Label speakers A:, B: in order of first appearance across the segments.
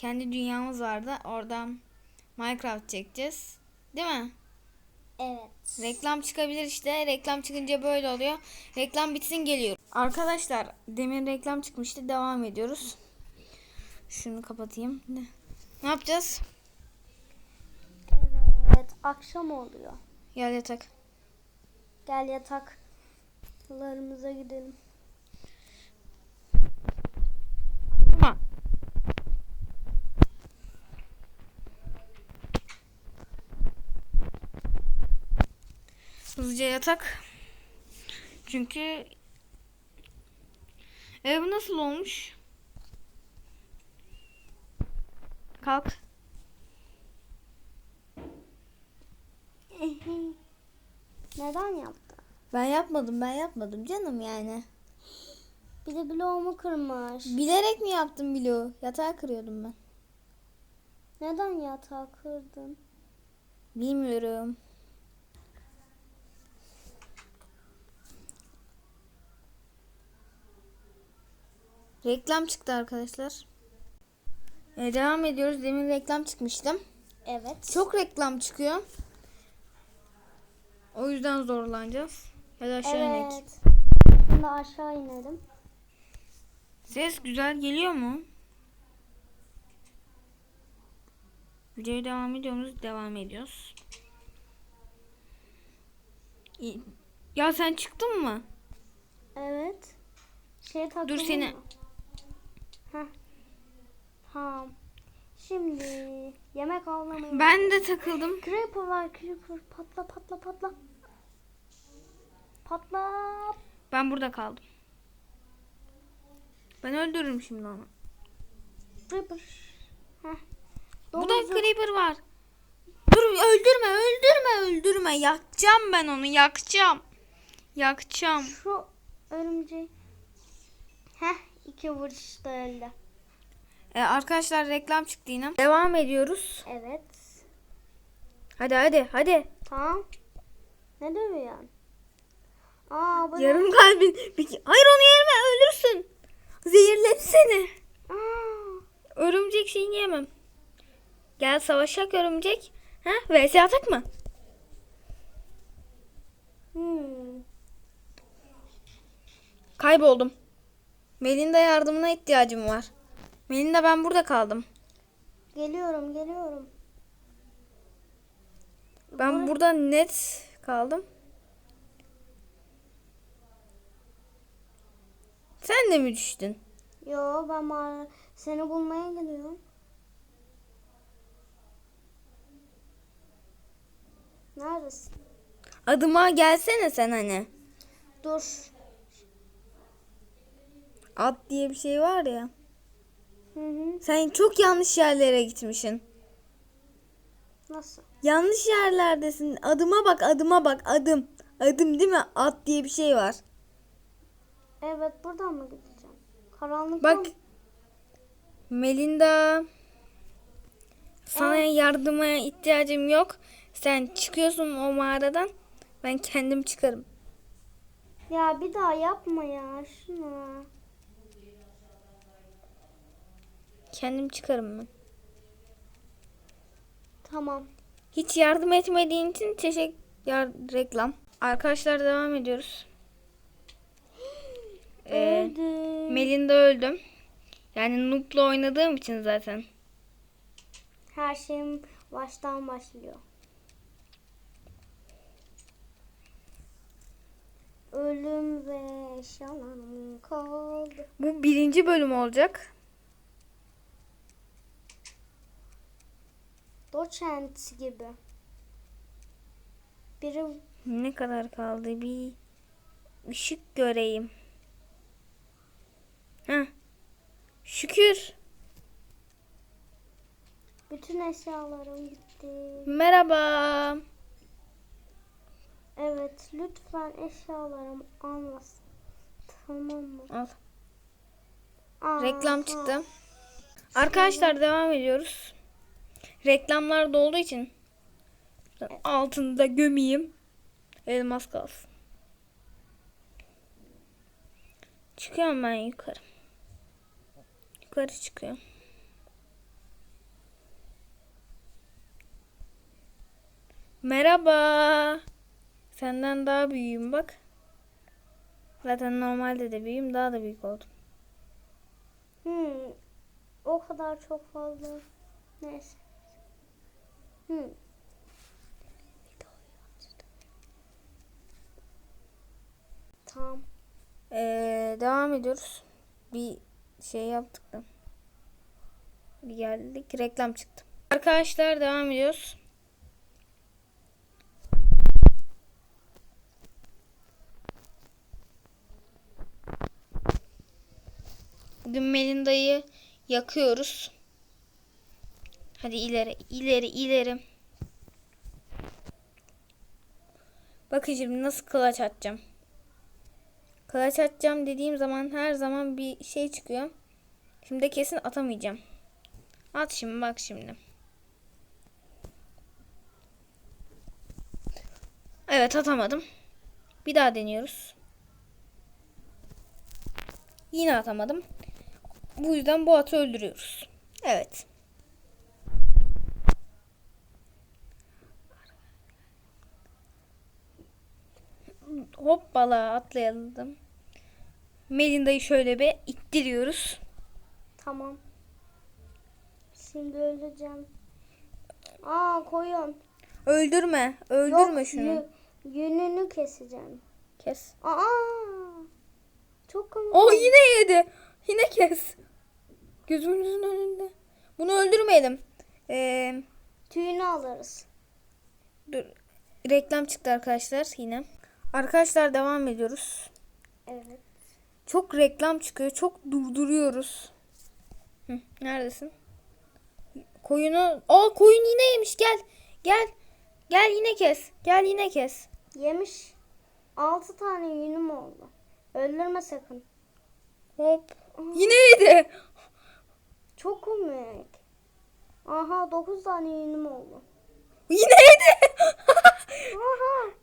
A: kendi dünyamız vardı. Oradan Minecraft çekeceğiz. Değil mi?
B: Evet.
A: Reklam çıkabilir işte. Reklam çıkınca böyle oluyor. Reklam bitsin geliyor. Arkadaşlar demin reklam çıkmıştı. Devam ediyoruz. Şunu kapatayım. Ne, ne yapacağız?
B: Evet. Akşam oluyor.
A: Gel yatak.
B: Gel yataklarımıza gidelim.
A: Ama Hızlıca yatak. Çünkü ev bu nasıl olmuş? Kalk.
B: Neden yaptı?
A: Ben yapmadım, ben yapmadım canım yani.
B: Bir de bloğumu kırmış.
A: Bilerek mi yaptım bilo? Yatağı kırıyordum ben.
B: Neden yatağı kırdın?
A: Bilmiyorum. Reklam çıktı arkadaşlar. Ee, devam ediyoruz. Demin reklam çıkmıştım.
B: Evet.
A: Çok reklam çıkıyor. O yüzden zorlanacağız. Ya da aşağı inek.
B: Evet. Şimdi aşağı inelim.
A: Ses güzel geliyor mu? Videoya devam ediyor muyuz? Devam ediyoruz. Ya sen çıktın mı?
B: Evet. Şey takalım
A: seni-
B: mı? Heh. Tamam. Şimdi yemek avlamayı.
A: Ben de takıldım.
B: Creeper var creeper. Patla patla patla. Patla.
A: Ben burada kaldım. Ben öldürürüm şimdi onu.
B: Creeper. Heh.
A: Burada creeper var. Dur öldürme öldürme öldürme. Yakacağım ben onu yakacağım. Yakacağım.
B: Şu örümceği. Heh iki vuruşta öldü.
A: Ee, arkadaşlar reklam çıktı yine. Devam ediyoruz.
B: Evet.
A: Hadi hadi hadi.
B: Tamam. Ne dövüyorsun? Aa bu ne?
A: Yarım kalbin. Bir- Hayır onu yeme ölürsün. Zehirledi seni.
B: Aa,
A: Örümcek şeyini yemem. Gel savaşak örümcek. Ha? VS atak mı?
B: hmm.
A: Kayboldum. Melinda yardımına ihtiyacım var. Melinda ben burada kaldım.
B: Geliyorum geliyorum.
A: Ben burada net kaldım. Sen de mi düştün?
B: Yo ben mağara seni bulmaya gidiyorum. Neredesin?
A: Adıma gelsene sen hani.
B: Dur.
A: At diye bir şey var ya.
B: Hı hı.
A: Sen çok yanlış yerlere gitmişsin.
B: Nasıl?
A: Yanlış yerlerdesin. Adıma bak, adıma bak, adım. Adım değil mi? At diye bir şey var.
B: Evet buradan mı gideceğim? Karanlıkta
A: Bak.
B: mı?
A: Melinda. Sana yardıma ihtiyacım yok. Sen çıkıyorsun o mağaradan. Ben kendim çıkarım.
B: Ya bir daha yapma ya şunu.
A: Kendim çıkarım ben.
B: Tamam.
A: Hiç yardım etmediğin için teşekkür reklam. Arkadaşlar devam ediyoruz. Ee. Melinda öldüm. Yani Noob'la oynadığım için zaten.
B: Her şeyim baştan başlıyor. Ölüm ve eşyalarım kaldı.
A: Bu birinci bölüm olacak.
B: Doçent gibi. Biri
A: Ne kadar kaldı? Bir ışık göreyim. Heh. Şükür.
B: bütün eşyalarım gitti.
A: Merhaba.
B: Evet lütfen eşyalarım almasın. Tamam mı?
A: Al.
B: Aa,
A: Reklam
B: ha.
A: çıktı. Arkadaşlar devam ediyoruz reklamlarda olduğu için altını da gömeyim. Elmas kalsın. Çıkıyorum ben yukarı. Yukarı çıkıyorum. Merhaba. Senden daha büyüğüm bak. Zaten normalde de büyüğüm daha da büyük oldum.
B: Hmm, o kadar çok fazla. Neyse. Hmm. Tamam.
A: Ee, devam ediyoruz. Bir şey yaptık da. Bir geldik. Reklam çıktı. Arkadaşlar devam ediyoruz. Bugün Melinda'yı yakıyoruz. Hadi ileri, ileri, ileri. Bakın şimdi nasıl kılıç atacağım. Kılıç atacağım dediğim zaman her zaman bir şey çıkıyor. Şimdi kesin atamayacağım. At şimdi bak şimdi. Evet atamadım. Bir daha deniyoruz. Yine atamadım. Bu yüzden bu atı öldürüyoruz. Evet. Hoppala atlayalım. Melinda'yı şöyle bir ittiriyoruz.
B: Tamam. Şimdi öleceğim. Aa koyun.
A: Öldürme. Öldürme
B: Yok,
A: şunu.
B: yü- yününü keseceğim.
A: Kes.
B: Aa. Çok komik.
A: O yine yedi. Yine kes. Gözümüzün önünde. Bunu öldürmeyelim. Ee,
B: Tüyünü alırız.
A: dur. Reklam çıktı arkadaşlar yine. Arkadaşlar devam ediyoruz.
B: Evet.
A: Çok reklam çıkıyor. Çok durduruyoruz. Hı, neredesin? Koyunu... Aa koyun yine yemiş. Gel. Gel. Gel yine kes. Gel yine kes.
B: Yemiş. Altı tane yünüm oldu. Öldürme sakın.
A: Hop. Yine yedi.
B: Çok komik. Aha dokuz tane yünüm oldu.
A: Yine yedi.
B: Aha.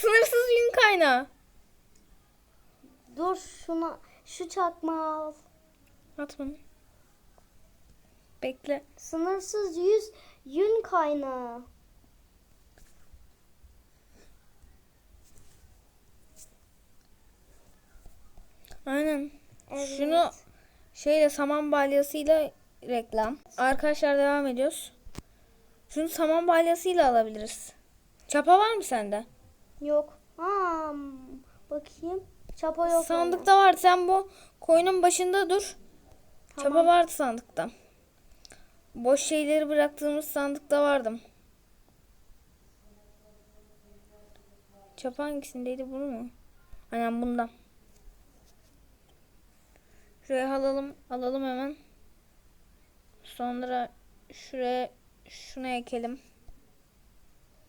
A: Sınırsız yün kaynağı.
B: Dur şuna şu çakmağı al.
A: At bunu. Bekle.
B: Sınırsız yüz yün kaynağı.
A: Aynen.
B: Evet.
A: Şunu şeyle saman balyasıyla reklam. Arkadaşlar devam ediyoruz. Şunu saman balyasıyla alabiliriz. Çapa var mı sende?
B: Yok. Ha, bakayım. Çapa yok.
A: Sandıkta var. Sen bu koyunun başında dur. Çapa
B: Tamam.
A: vardı sandıkta. Boş şeyleri bıraktığımız sandıkta vardım. Çapa hangisindeydi bunu mu? Aynen bunda. Şuraya alalım. Alalım hemen. Sonra şuraya şuna ekelim.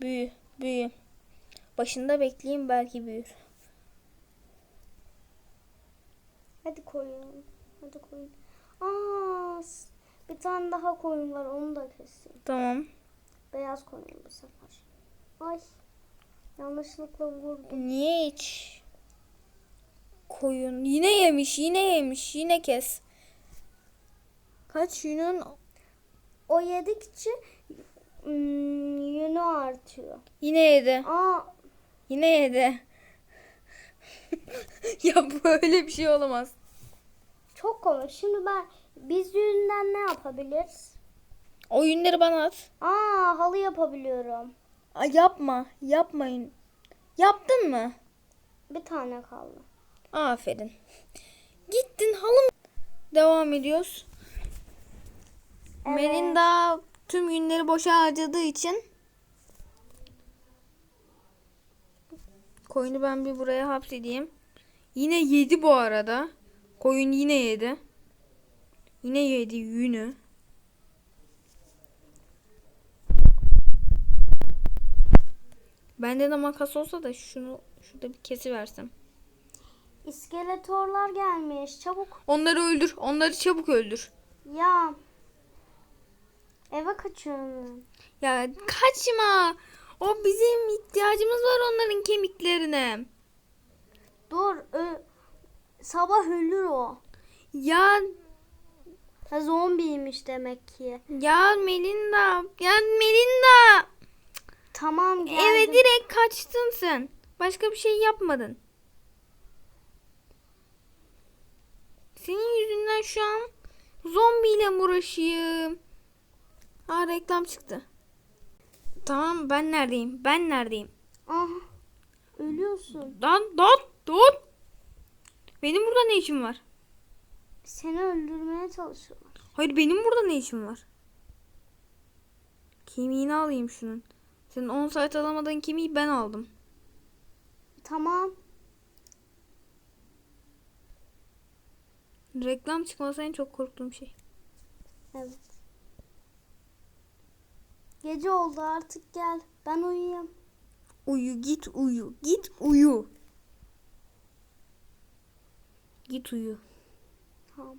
A: Büyü. Büyü. Başında bekleyeyim belki büyür.
B: Hadi koyun. Hadi koyun. Aa, bir tane daha koyun var. Onu da keseyim.
A: Tamam.
B: Beyaz koyun bu sefer. Ay. Yanlışlıkla vurdum.
A: Niye hiç koyun yine yemiş yine yemiş yine kes. Kaç yünün
B: O yedikçe hmm, yünü artıyor.
A: yine yedi
B: Aa,
A: yine yedi. ya böyle bir şey olamaz.
B: çok komik. Şimdi ben biz yüzünden ne yapabiliriz?
A: O yünleri bana at.
B: Aa, halı yapabiliyorum.
A: Ay yapma yapmayın. Yaptın mı?
B: Bir tane kaldı.
A: Aferin. Gittin halım. Devam ediyoruz.
B: Evet.
A: Melinda tüm yünleri boşa harcadığı için koyunu ben bir buraya hapsedeyim. Yine yedi bu arada. Koyun yine yedi. Yine yedi yünü. Bende de makas olsa da şunu şurada bir kesi versem.
B: İskeletorlar gelmiş. Çabuk.
A: Onları öldür. Onları çabuk öldür.
B: Ya. Eve kaçıyorum.
A: Ya kaçma. O bizim ihtiyacımız var onların kemiklerine.
B: Dur. Ö- sabah ölür o.
A: Ya
B: Ha, zombiymiş demek ki.
A: ya Melinda. Ya Melinda.
B: Tamam geldim.
A: Eve direkt kaçtın sen. Başka bir şey yapmadın. Senin yüzünden şu an zombiyle mi uğraşayım? Ha reklam çıktı. Tamam ben neredeyim? Ben neredeyim?
B: Ah, ölüyorsun.
A: Lan dur dur. Benim burada ne işim var?
B: Seni öldürmeye çalışıyorlar.
A: Hayır benim burada ne işim var? Kemiğini alayım şunun. Senin 10 saat alamadığın kemiği ben aldım.
B: Tamam.
A: Reklam çıkması en çok korktuğum şey.
B: Evet. Gece oldu artık gel. Ben uyuyayım.
A: Uyu git uyu. Git uyu. Git uyu.
B: Tamam.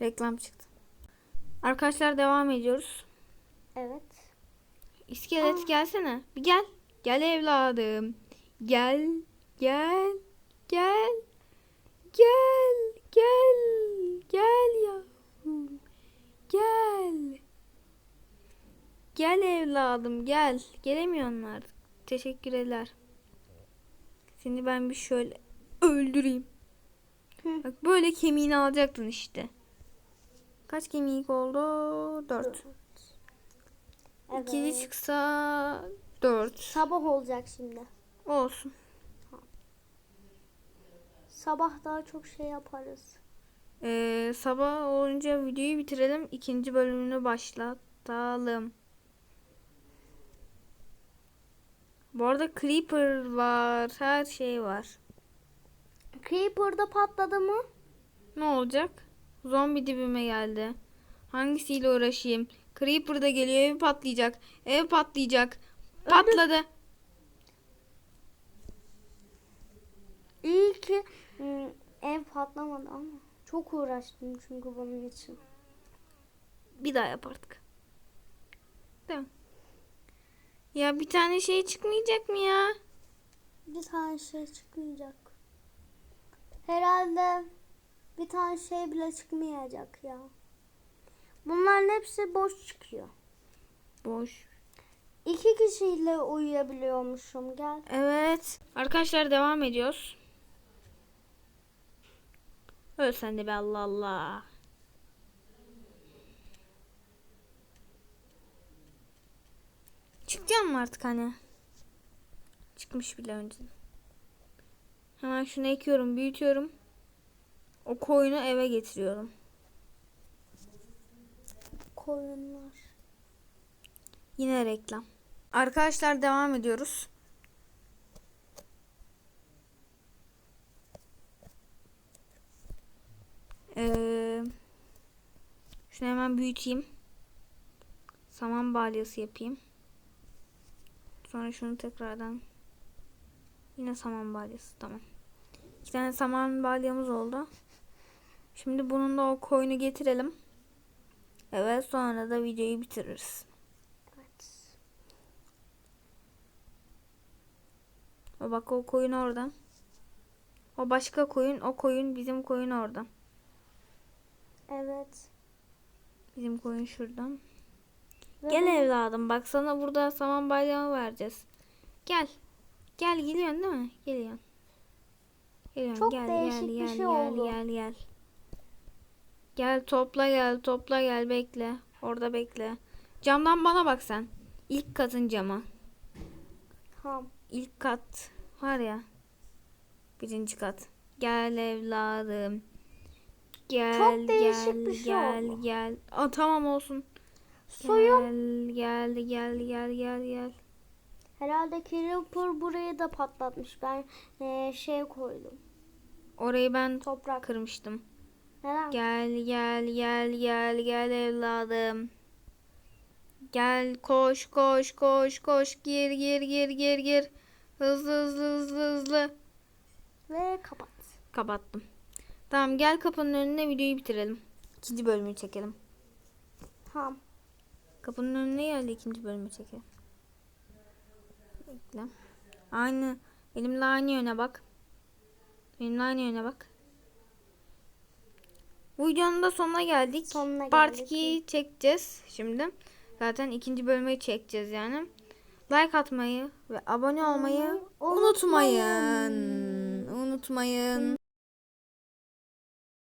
A: Reklam çıktı. Arkadaşlar devam ediyoruz.
B: Evet.
A: İskelet
B: Aa.
A: gelsene. Bir gel. Gel evladım. Gel. Gel. Gel. Gel. Gel. Gel yavrum. Gel. Gel evladım gel. Gelemiyorsun artık. Teşekkürler. Seni ben bir şöyle öldüreyim.
B: Hı.
A: Bak böyle kemiğini alacaktın işte. Kaç kemik oldu? Dört.
B: Evet.
A: İkili çıksa dört.
B: Sabah olacak şimdi.
A: Olsun.
B: Sabah daha çok şey yaparız.
A: Ee, sabah olunca videoyu bitirelim. İkinci bölümünü başlatalım. Bu arada Creeper var. Her şey var.
B: Creeper'da patladı mı?
A: Ne olacak? Zombi dibime geldi. Hangisiyle uğraşayım? Creeper da geliyor. Ev patlayacak. Ev patlayacak. Patladı.
B: İyi ki ım, ev patlamadı ama çok uğraştım çünkü bunun için.
A: Bir daha yap artık. Değil mi? Ya bir tane şey çıkmayacak mı ya?
B: Bir tane şey çıkmayacak. Herhalde bir tane şey bile çıkmayacak ya. Bunların hepsi boş çıkıyor.
A: Boş.
B: İki kişiyle uyuyabiliyormuşum. Gel.
A: Evet. Arkadaşlar devam ediyoruz. Öl sen de be Allah Allah. Çıkacağım mı artık hani? Çıkmış bile önceden. Hemen şunu ekiyorum, büyütüyorum. O koyunu eve getiriyorum.
B: Koyunlar.
A: Yine reklam. Arkadaşlar devam ediyoruz. Ee, şunu hemen büyüteyim. Saman balyası yapayım. Sonra şunu tekrardan yine saman balyası tamam. İki tane saman balyamız oldu. Şimdi bunun da o koyunu getirelim. Evet sonra da videoyu bitiririz.
B: Evet.
A: O bak o koyun oradan. O başka koyun, o koyun bizim koyun oradan.
B: Evet.
A: Bizim koyun şuradan.
B: Ve
A: Gel
B: bu-
A: evladım bak sana burada saman balyamı vereceğiz. Gel. Gel geliyorsun değil mi? Geliyorsun. Geliyorsun
B: Çok
A: gel
B: değişik
A: gel
B: bir
A: gel
B: şey
A: gel
B: oldu.
A: gel gel. Gel topla gel topla gel bekle. Orada bekle. Camdan bana bak sen. İlk katın camı.
B: Tamam.
A: İlk kat var ya. Birinci kat. Gel evladım. Gel
B: Çok değişik
A: gel
B: bir şey
A: gel
B: oldu.
A: gel. Aa, tamam olsun.
B: Suyum.
A: Gel gel gel gel gel gel.
B: Herhalde Creeper burayı da patlatmış. Ben eee, şey koydum.
A: Orayı ben
B: Toprak.
A: kırmıştım.
B: Neden?
A: Gel gel gel gel gel evladım. Gel koş koş koş koş gir gir gir gir gir. Hızlı hızlı hızlı hızlı.
B: Ve kapat.
A: Kapattım. Tamam gel kapının önüne videoyu bitirelim. İkinci bölümü çekelim.
B: Tamam.
A: Kapının önüne geldi ikinci bölümü çekelim. Bekle. Aynı. Benimle aynı yöne bak. Benimle aynı yöne bak. Bu videonun da sonuna geldik.
B: Sonuna
A: Part
B: geldik.
A: 2'yi çekeceğiz şimdi. Zaten ikinci bölümü çekeceğiz yani. Like atmayı ve abone olmayı
B: Unutmayın.
A: unutmayın. Unutmayın.